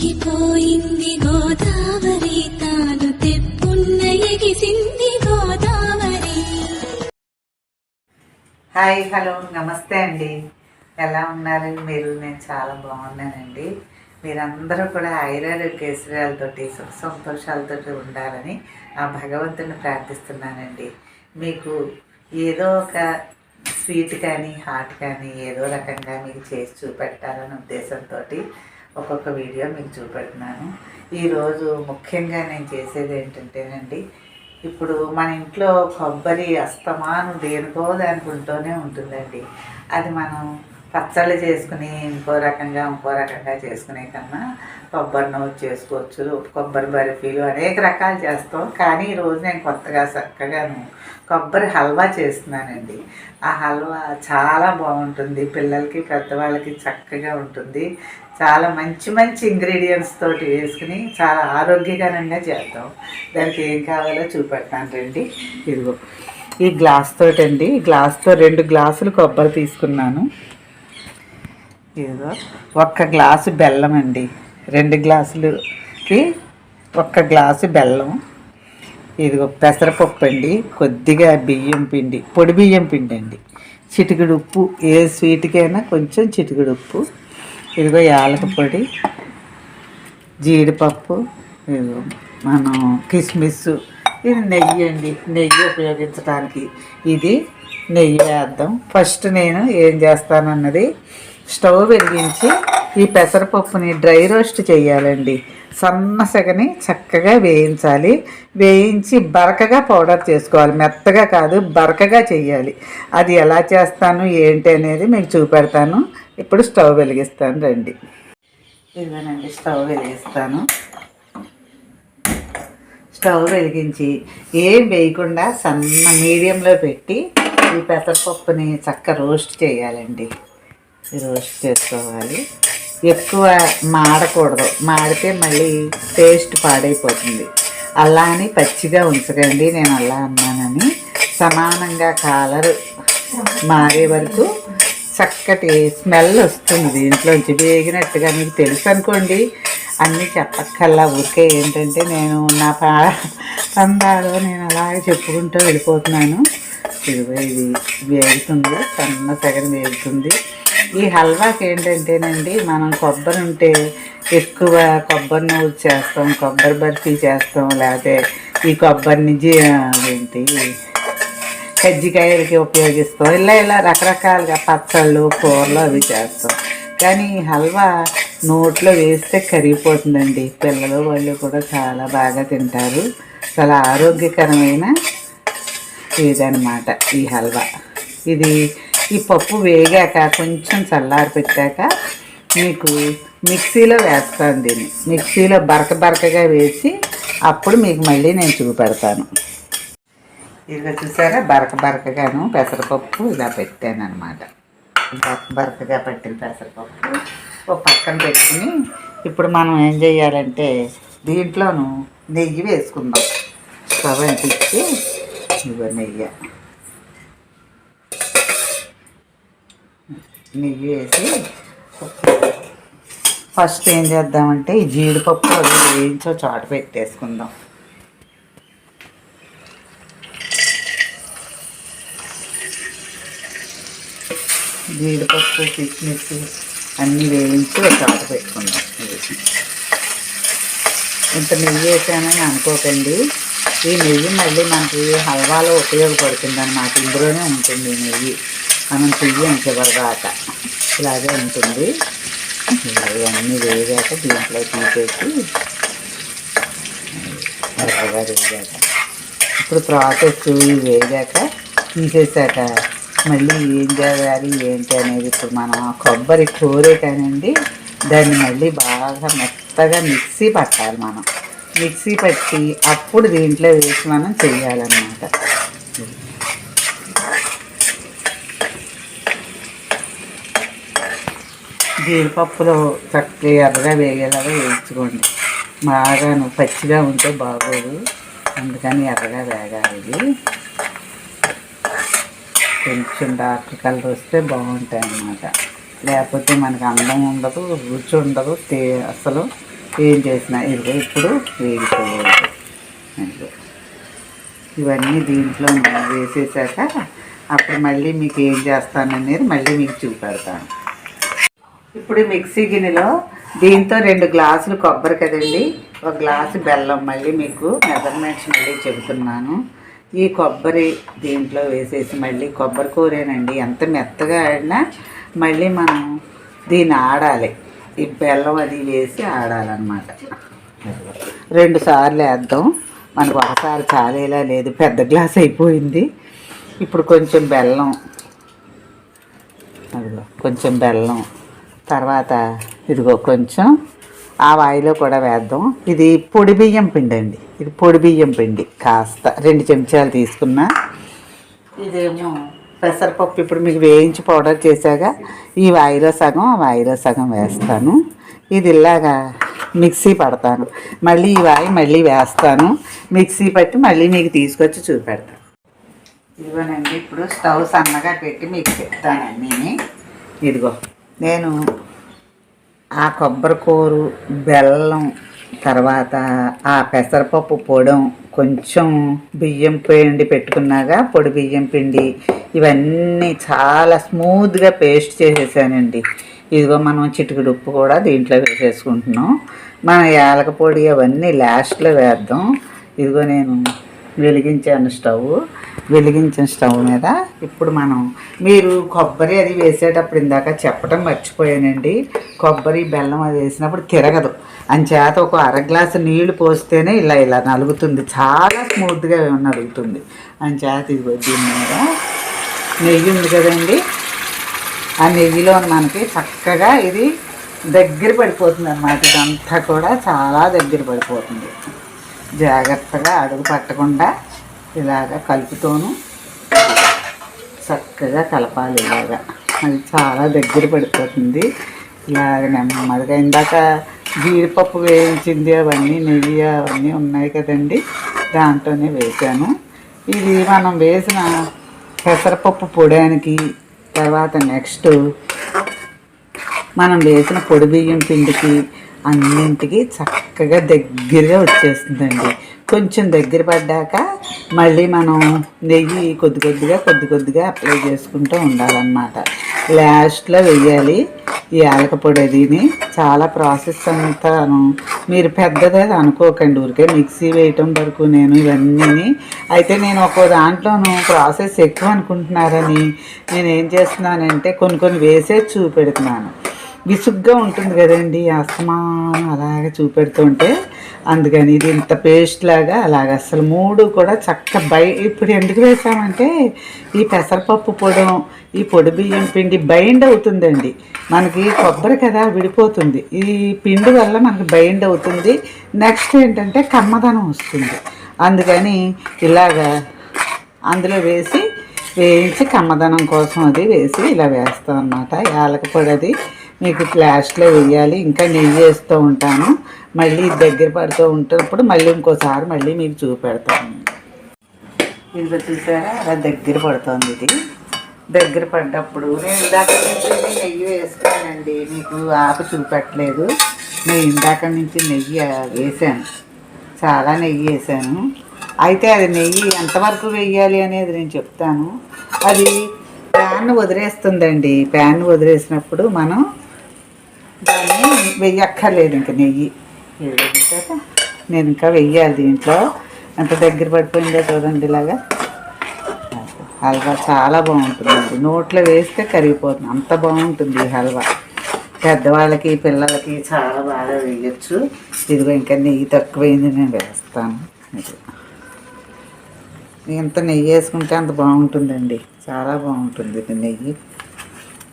పొంగిపోయింది గోదావరి. తాను తెప్పున్న ఎగిసింది గోదావరి. హాయ్ హలో నమస్తే అండి. ఎలా ఉన్నారు? మీరు నేను చాలా బాగున్నానండి. మీరందరూ కూడా ఐరారోగ్యశ్వర్యాలతోటి సుఖ సంతోషాలతోటి ఉండాలని ఆ భగవంతుని ప్రార్థిస్తున్నానండి. మీకు ఏదో ఒక స్వీట్ కానీ హాట్ కానీ ఏదో రకంగా మీకు చేసి చూపెట్టాలనే ఉద్దేశంతో ఒక్కొక్క వీడియో మీకు చూపెడుతున్నాను. ఈరోజు ముఖ్యంగా నేను చేసేది ఏంటంటేనండి ఇప్పుడు మన ఇంట్లో కొబ్బరి అస్తమాను దేనికో దానికి ఉంటూనే ఉంటుందండి. అది మనం పచ్చళ్ళు చేసుకుని ఇంకో రకంగా ఇంకో రకంగా చేసుకునే కన్నా కొబ్బరి నవ్వు చేసుకోవచ్చు కొబ్బరి బర్ఫీలు అనేక రకాలు చేస్తాం. కానీ ఈరోజు నేను కొత్తగా చక్కగాను కొబ్బరి హల్వా చేస్తున్నానండి. ఆ హల్వా చాలా బాగుంటుంది. పిల్లలకి పెద్దవాళ్ళకి చక్కగా ఉంటుంది. చాలా మంచి మంచి ఇంగ్రీడియంట్స్ తోటి వేసుకుని చాలా ఆరోగ్యకరంగా చేద్దాం. దానికి ఏం కావాలో చూపెడతాను రండి. ఇదిగో ఈ గ్లాస్ అండి ఈ గ్లాస్తో రెండు గ్లాసులు కొబ్బరి తీసుకున్నాను. ఇదిగో ఒక్క గ్లాసు బెల్లం అండి. రెండు గ్లాసులకి ఒక్క గ్లాసు బెల్లం. ఇదిగో పెసరపప్పు అండి. కొద్దిగా బియ్యం పిండి పొడి బియ్యం పిండి అండి. చిటికెడు ఉప్పు ఏ స్వీట్కైనా కొంచెం చిటికెడు ఉప్పు. ఇదిగో యాలక పొడి జీడిపప్పు ఇదిగో మనం కిస్మిస్ ఇది నెయ్యి అండి. నెయ్యి ఉపయోగించడానికి ఇది నెయ్యి వేద్దాం. ఫస్ట్ నేను ఏం చేస్తానన్నది స్టవ్ వెలిగించి ఈ పెసరపప్పుని డ్రై రోస్ట్ చేయాలండి. సన్నసగని చక్కగా వేయించాలి. వేయించి బరకగా పౌడర్ చేసుకోవాలి. మెత్తగా కాదు బరకగా చేయాలి. అది ఎలా చేస్తాను ఏంటి అనేది మీకు చూపెడతాను. ఇప్పుడు స్టవ్ వెలిగిస్తాను రండి. ఇవ్వనండి స్టవ్ వెలిగిస్తాను. స్టవ్ వెలిగించి ఏం వేయకుండా సన్న మీడియంలో పెట్టి ఈ పెసరపప్పుని చక్క రోస్ట్ చేయాలండి. రోస్ట్ చేసుకోవాలి. ఎక్కువ మాడకూడదు. మాడితే మళ్ళీ టేస్ట్ పాడైపోతుంది. అలా అని పచ్చిగా ఉంచకండి నేను అలా అన్నానని. సమానంగా కాలరు మారే వరకు చక్కటి స్మెల్ వస్తుంది దీంట్లోంచి. వేగినట్టుగా మీకు తెలుసు అనుకోండి. అన్నీ చెప్పక్కల్లా ఊరికే ఏంటంటే నేను నా పా పందాలు నేను అలాగే చెప్పుకుంటూ వెళ్ళిపోతున్నాను. ఇదిగో ఇది వేగుతుంది. సన్న సగం వేగుతుంది. ఈ హల్వాకి ఏంటంటేనండి మనం కొబ్బరి ఉంటే ఎక్కువ కొబ్బరి నువ్వు చేస్తాం కొబ్బరి బర్ఫీ చేస్తాం లేకపోతే ఈ కొబ్బరిని జీ ఏంటి కజ్జికాయలకి ఉపయోగిస్తాం. ఇలా ఇలా రకరకాలుగా పచ్చళ్ళు కూరలు అవి చేస్తాం. కానీ ఈ హల్వా నోట్లో వేస్తే కరిగిపోతుందండి. పిల్లలు వాళ్ళు కూడా చాలా బాగా తింటారు. చాలా ఆరోగ్యకరమైన ఇదనమాట ఈ హల్వా. ఇది ఈ పప్పు వేగాక కొంచెం చల్లారి పెట్టాక మీకు మిక్సీలో వేస్తాను దీన్ని. మిక్సీలో బరక బరకగా వేసి అప్పుడు మీకు మళ్ళీ నేను చూపెడతాను. ఇదిగో చూసారా? బరక బరకగాను పెసరపప్పు ఇలా పెట్టాను అనమాట బరక బరకగా పెట్టిన పెసరపప్పు ఓ పక్కన పెట్టుకుని ఇప్పుడు మనం ఏం చేయాలంటే దీంట్లోను నెయ్యి వేసుకుందాం. స్టవ్ అంటించి ఇదిగో నెయ్యి. నెయ్యి వేసి ఫస్ట్ ఏం చేద్దామంటే ఈ జీడిపప్పు అది వేయించో చాటు పెట్టేసుకుందాం. జీడిపప్పు కిస్మిస్ అన్నీ వేయించి చాటు పెట్టుకుందాం. ఇంత నెయ్యి వేసానని అనుకోకండి. ఈ నెయ్యి మళ్ళీ మనకి హల్వాలో ఉపయోగపడుతుంది అన్నమాట ఇందులోనే ఉంటుంది ఈ నెయ్యి. మనం చెయ్యం చివరిదాకా ఇలాగే ఉంటుంది. ఇవన్నీ వేగాక దీంట్లో తీసేసి ఎర్రగా వేగాక. ఇప్పుడు ప్రాసెస్ వేగాక తీసేసాక మళ్ళీ ఏం చేయాలి ఏంటి అనేది ఇప్పుడు మనం ఆ కొబ్బరి కూరే కానివ్వండి దాన్ని మళ్ళీ బాగా మెత్తగా మిక్సీ పట్టాలి మనం. మిక్సీ పట్టి అప్పుడు దీంట్లో వేసి మనం చెయ్యాలన్నమాట. జీడిపప్పులో చక్కగా ఎర్రగా వేగేలాగా వేయించుకోండి. బాగా నువ్వు పచ్చిగా ఉంటే బాగోదు. అందుకని ఎర్రగా వేగాలి ఇది. కొంచెం డార్క్ కలర్ వస్తే బాగుంటాయి అన్నమాట. లేకపోతే మనకు అందం ఉండదు రుచి ఉండదు తే అసలు ఏం చేసినా ఇదిగో ఇప్పుడు వేగిపోయాయి ఇవన్నీ దీంట్లో వేసేసాక అప్పుడు మళ్ళీ మీకు ఏం చేస్తాననేది మళ్ళీ మీకు చూపెడతాను. ఇప్పుడు మిక్సీ గిన్నెలో దీంతో రెండు గ్లాసులు కొబ్బరి కదండి. ఒక గ్లాసు బెల్లం మళ్ళీ మీకు మెజర్మెంట్స్ మళ్ళీ చెబుతున్నాను. ఈ కొబ్బరి దీంట్లో వేసేసి మళ్ళీ కొబ్బరి కూరేనండి. ఎంత మెత్తగా ఆడినా మళ్ళీ మనం దీన్ని ఆడాలి. ఈ బెల్లం అది వేసి ఆడాలన్నమాట. రెండు సార్లు వేద్దాం. మనకు ఒకసారి చాలేలా లేదు. పెద్ద గ్లాస్ అయిపోయింది. ఇప్పుడు కొంచెం బెల్లం. అదిగో కొంచెం బెల్లం. తర్వాత ఇదిగో కొంచెం ఆ వాయిలో కూడా వేద్దాం. ఇది పొడి బియ్యం పిండి అండి ఇది పొడి బియ్యం పిండి. కాస్త రెండు చెంచాలు తీసుకున్నా. ఇదేమో పెసరపప్పు ఇప్పుడు మీకు వేయించి పౌడర్ చేశాక ఈ వాయిలో సగం ఆ వాయిలో సగం వేస్తాను. ఇది ఇలాగా మిక్సీ పడతాను. మళ్ళీ ఈ వాయి మళ్ళీ వేస్తాను. మిక్సీ పట్టి మళ్ళీ మీకు తీసుకొచ్చి చూపెడతాను ఇదిగోనండి ఇప్పుడు స్టవ్ సన్నగా పెట్టి మీకు చెప్తానండి ఇదిగో. నేను ఆ కొబ్బరి కూరు బెల్లం తర్వాత ఆ పెసరపప్పు పొడం కొంచెం బియ్యం పిండి పెట్టుకున్నాగా పొడి బియ్యం పిండి ఇవన్నీ చాలా స్మూత్గా పేస్ట్ చేసేసానండి. ఇదిగో మనం చిటికెడు ఉప్పు కూడా దీంట్లో వేసేసుకుంటున్నాం. మన యాలక పొడి అవన్నీ లాస్ట్లో వేద్దాం. ఇదిగో నేను వెలిగించాను స్టవ్. వెలిగించిన స్టవ్ మీద ఇప్పుడు మనం మీరు కొబ్బరి అది వేసేటప్పుడు ఇందాక చెప్పడం మర్చిపోయానండి. కొబ్బరి బెల్లం అది వేసినప్పుడు తిరగదు. అంచేత ఒక అర గ్లాసు నీళ్ళు పోస్తేనే ఇలా ఇలా నలుగుతుంది. చాలా స్మూత్గా నలుగుతుంది. అంచేత ఇది దీని మీద నెయ్యి ఉంది కదండి. ఆ నెయ్యిలో మనకి చక్కగా ఇది దగ్గర పడిపోతుంది అన్నమాట ఇదంతా కూడా చాలా దగ్గర పడిపోతుంది. జాగ్రత్తగా అడుగు పట్టకుండా ఇలాగ కలుపుతోను చక్కగా కలపాలి ఇలాగా. అది చాలా దగ్గర పడిపోతుంది. ఇలాగ నెమ్మదిగా ఇందాక జీడిపప్పు వేయించింది అవన్నీ నెయ్యి అవన్నీ ఉన్నాయి కదండి. దాంట్లోనే వేసాను ఇది మనం వేసిన పెసరపప్పు పొడానికి తర్వాత నెక్స్ట్ మనం వేసిన పొడి బియ్యం పిండికి అన్నింటికి చక్కగా దగ్గరగా వచ్చేస్తుందండి. కొంచెం దగ్గర పడ్డాక మళ్ళీ మనం నెయ్యి కొద్ది కొద్దిగా కొద్ది కొద్దిగా అప్లై చేసుకుంటూ ఉండాలన్నమాట. లాస్ట్లో వెయ్యాలి ఈ యాలక పొడి అదిని. చాలా ప్రాసెస్ అంతాను. మీరు పెద్దదే అనుకోకండి ఊరికే మిక్సీ వేయటం వరకు నేను ఇవన్నీ అయితే నేను ఒక్కో దాంట్లోనూ ప్రాసెస్ ఎక్కువ అనుకుంటున్నారని నేను ఏం చేస్తున్నానంటే కొన్ని కొన్ని వేసే చూపెడుతున్నాను. విసుగ్గా ఉంటుంది కదండి అస్తమానం అలాగే చూపెడుతుంటే అందుకని ఇది ఇంత పేస్ట్ లాగా అలాగ అసలు మూడు కూడా చక్క బై ఇప్పుడు ఎందుకు వేసామంటే ఈ పెసరపప్పు పొడం ఈ పొడి బియ్యం పిండి బైండ్ అవుతుందండి. మనకి కొబ్బరి కదా విడిపోతుంది. ఈ పిండి వల్ల మనకి బైండ్ అవుతుంది. నెక్స్ట్ ఏంటంటే కమ్మదనం వస్తుంది. అందుకని ఇలాగా అందులో వేసి వేయించి కమ్మదనం కోసం అది వేసి ఇలా వేస్తాం అన్నమాట యాలక పొడి అది మీకు లాస్ట్లో వేయాలి ఇంకా నెయ్యి వేస్తూ ఉంటాను. మళ్ళీ దగ్గర పడుతూ ఉంటున్నప్పుడు మళ్ళీ ఇంకోసారి మళ్ళీ మీకు చూపెడతాను. ఇది చూసారా? అలా దగ్గర పడుతుంది ఇది. దగ్గర పడ్డప్పుడు నేను ఇందాక నుంచి నెయ్యి వేసుకోనండి మీకు ఆకు చూపెట్టలేదు. నేను ఇందాక నుంచి నెయ్యి వేసాను చాలా నెయ్యి వేసాను అయితే అది నెయ్యి ఎంతవరకు వేయాలి అనేది నేను చెప్తాను. అది ప్యాన్ వదిలేస్తుందండి. ప్యాన్ వదిలేసినప్పుడు మనం దాన్ని వెయ్యక్కర్లేదు ఇంకా నెయ్యి. నేను ఇంకా వెయ్యాలి దీంట్లో. ఎంత దగ్గర పడిపోయిందో చూడండి ఇలాగా. హల్వా చాలా బాగుంటుందండి నోట్లో వేస్తే కరిగిపోతుంది. అంత బాగుంటుంది ఈ హల్వా. పెద్దవాళ్ళకి పిల్లలకి చాలా బాగా వేయచ్చు. ఇదిగో ఇంకా నెయ్యి తక్కువైంది నేను వేస్తాను. ఇది. ఎంత నెయ్యి వేసుకుంటే అంత బాగుంటుందండి. చాలా బాగుంటుంది నెయ్యి.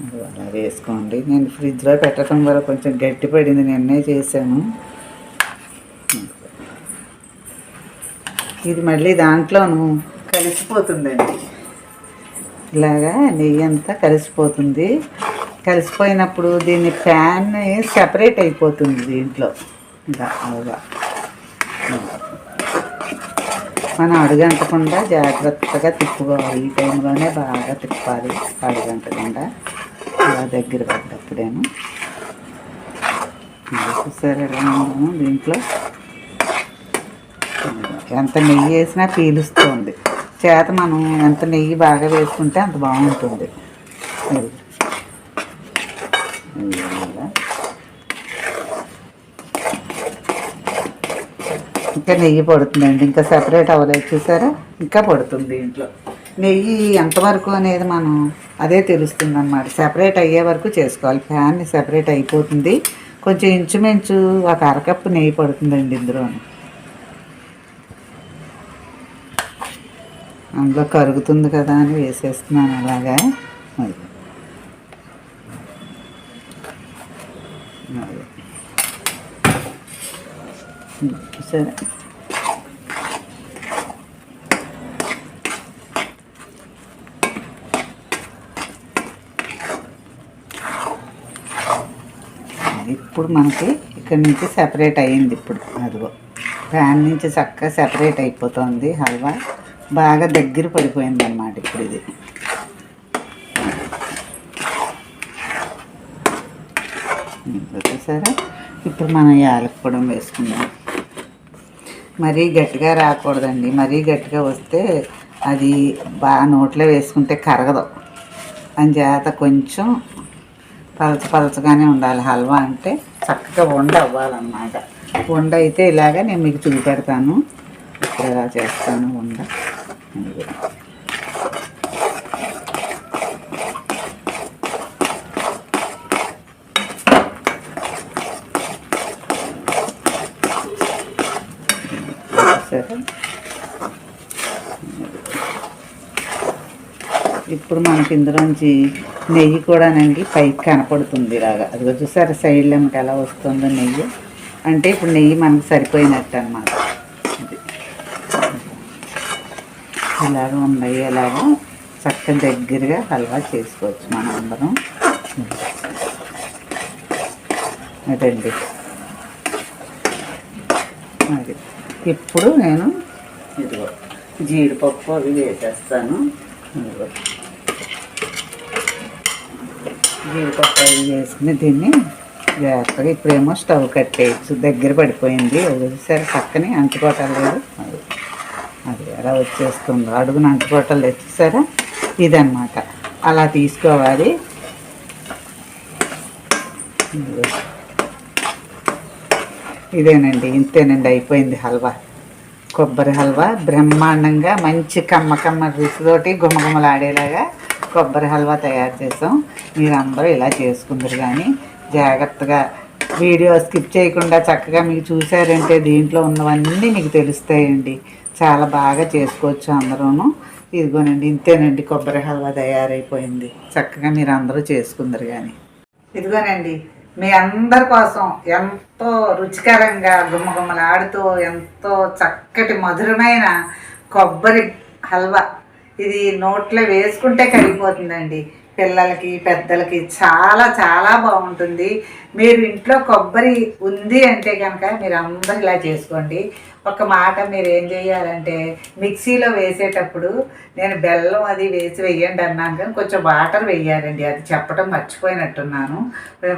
అది అలా వేసుకోండి. నేను ఫ్రిడ్జ్లో పెట్టడం వల్ల కొంచెం గట్టి పడింది. నిన్నే చేశాను. ఇది మళ్ళీ దాంట్లోను కలిసిపోతుందండి. ఇలాగా నెయ్యి అంతా కలిసిపోతుంది. కలిసిపోయినప్పుడు దీన్ని ప్యాన్ సెపరేట్ అయిపోతుంది దీంట్లో. ఇలా అలాగా మనం అడుగంటకుండా జాగ్రత్తగా తిప్పుకోవాలి. ఈ టైంలోనే బాగా తిప్పాలి అడుగంటకుండా. ఇలా దగ్గర పడ్డప్పుడేమో. చూసారు ఎలా దీంట్లో. ఎంత నెయ్యి వేసినా పీలుస్తుంది. చేత మనం ఎంత నెయ్యి బాగా వేసుకుంటే అంత బాగుంటుంది. ఇంకా నెయ్యి పడుతుందండి. ఇంకా సెపరేట్ అవ్వలేదు. చూసారా? ఇంకా పడుతుంది దీంట్లో. నెయ్యి ఎంతవరకు అనేది మనం అదే తెలుస్తుంది అనమాట సెపరేట్ అయ్యే వరకు చేసుకోవాలి. ఫ్యాన్ సెపరేట్ అయిపోతుంది. కొంచెం ఇంచుమించు ఒక అరకప్పు నెయ్యి పడుతుందండి ఇందులో అందులో కరుగుతుంది కదా అని వేసేస్తున్నాను అలాగా. సరే. ఇప్పుడు మనకి ఇక్కడ నుంచి సెపరేట్ అయ్యింది ఇప్పుడు. అదిగో. ప్యాన్ నుంచి చక్కగా సెపరేట్ అయిపోతుంది హల్వా. బాగా దగ్గర పడిపోయింది అనమాట ఇప్పుడు ఇది. సరే ఇప్పుడు మనం యాలక్కూడం వేసుకుందాం. మరీ గట్టిగా రాకూడదండి. మరీ గట్టిగా వస్తే అది బాగా నోట్లో వేసుకుంటే కరగదు. అని చేత కొంచెం పలచ పలచగానే ఉండాలి. హల్వా అంటే చక్కగా వండ అవ్వాలన్నమాట. వండ అయితే ఇలాగా నేను మీకు చూపెడతాను. ఇలా చేస్తాను వండ ఇదిగో. సరే ఇప్పుడు మనకి ఇందులోంచి నెయ్యి కూడానండి పైకి కనపడుతుంది ఇలాగా. అది చూసారా సైడ్ లెమ్మకి ఎలా వస్తుందో నెయ్యి? అంటే ఇప్పుడు నెయ్యి మనకు సరిపోయినట్టు అనమాట ఇలాగ ఉన్నాయి. ఇలాగా చక్క దగ్గరగా హల్వా చేసుకోవచ్చు మనం అందరం. అదండి. అది. ఇప్పుడు నేను ఇదిగో జీడిపప్పు అవి వేసేస్తాను. ఇదిగో. జీడిపప్పు అవి వేసుకుని దీన్ని జాగ్రత్తగా ఇప్పుడేమో స్టవ్ కట్టేయచ్చు దగ్గర పడిపోయింది. సరే పక్కనే అంటుకోవటాలు లేదు. అది అది ఎలా వచ్చేస్తుందో అడుగున అంటుకోవటాలు తెచ్చేసారా? ఇదన్నమాట. అలా తీసుకోవాలి. ఇదేనండి ఇంతేనండి అయిపోయింది హల్వా. కొబ్బరి హల్వా బ్రహ్మాండంగా మంచి కమ్మ కమ్మ రుచితోటి గుమగుమలాడేలాగా కొబ్బరి హల్వా తయారు చేసాం. మీరందరూ ఇలా చేసుకుందరు కానీ జాగ్రత్తగా వీడియో స్కిప్ చేయకుండా చక్కగా మీకు చూసారంటే దీంట్లో ఉన్నవన్నీ మీకు తెలుస్తాయండి. చాలా బాగా చేసుకోవచ్చు అందరూను. ఇదిగోనండి ఇంతేనండి కొబ్బరి హల్వా తయారైపోయింది. చక్కగా మీరు అందరూ చేసుకుందరు కానీ ఇదిగోనండి మీ అందరి కోసం ఎంతో రుచికరంగా గుమ్మగుమ్మలాడుతూ ఎంతో చక్కటి మధురమైన కొబ్బరి హల్వా ఇది నోట్లో వేసుకుంటే కరిగిపోతుందండి. పిల్లలకి పెద్దలకి చాలా చాలా బాగుంటుంది. మీరు ఇంట్లో కొబ్బరి ఉంది అంటే కనుక మీరు అందరూ ఇలా చేసుకోండి. ఒక మాట మీరు ఏం చేయాలంటే మిక్సీలో వేసేటప్పుడు నేను బెల్లం అది వేసి వేయండి అన్నాను కానీ కొంచెం వాటర్ వేయాలండి. అది చెప్పడం మర్చిపోయినట్టున్నాను.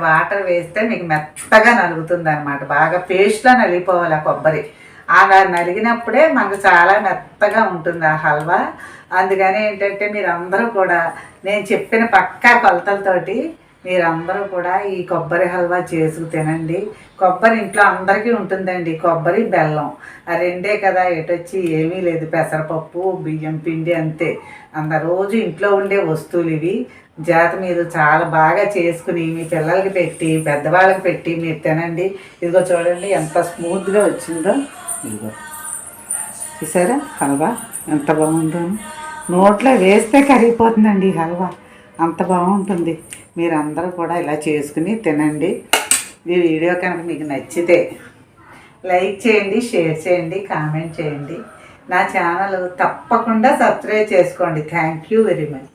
వాటర్ వేస్తే మీకు మెత్తగా నలుగుతుంది అనమాట బాగా పేస్ట్లో నలిగిపోవాలి ఆ కొబ్బరి. అలా నలిగినప్పుడే మనకు చాలా మెత్తగా ఉంటుంది ఆ హల్వా. అందుకని ఏంటంటే మీరందరూ కూడా నేను చెప్పిన పక్కా కొలతలతోటి మీరందరూ కూడా ఈ కొబ్బరి హల్వా చేసుకు తినండి. కొబ్బరి ఇంట్లో అందరికీ ఉంటుందండి. కొబ్బరి బెల్లం. ఆ రెండే కదా ఎటొచ్చి ఏమీ లేదు. పెసరపప్పు బియ్యం పిండి అంతే. అంత రోజు ఇంట్లో ఉండే వస్తువులు ఇవి. జాత మీరు చాలా బాగా చేసుకుని మీ పిల్లలకి పెట్టి పెద్దవాళ్ళకి పెట్టి మీరు తినండి. ఇదిగో చూడండి ఎంత స్మూత్గా వచ్చిందో. ఇదిగో. చూసారా హల్వా? ఎంత బాగుందో నోట్లో వేస్తే కరిగిపోతుందండి ఈ హల్వా. అంత బాగుంటుంది. మీరు అందరూ కూడా ఇలా చేసుకుని తినండి. ఈ వీడియో కనుక మీకు నచ్చితే లైక్ చేయండి షేర్ చేయండి కామెంట్ చేయండి. నా ఛానల్ తప్పకుండా సబ్స్క్రైబ్ చేసుకోండి. Thank you very much.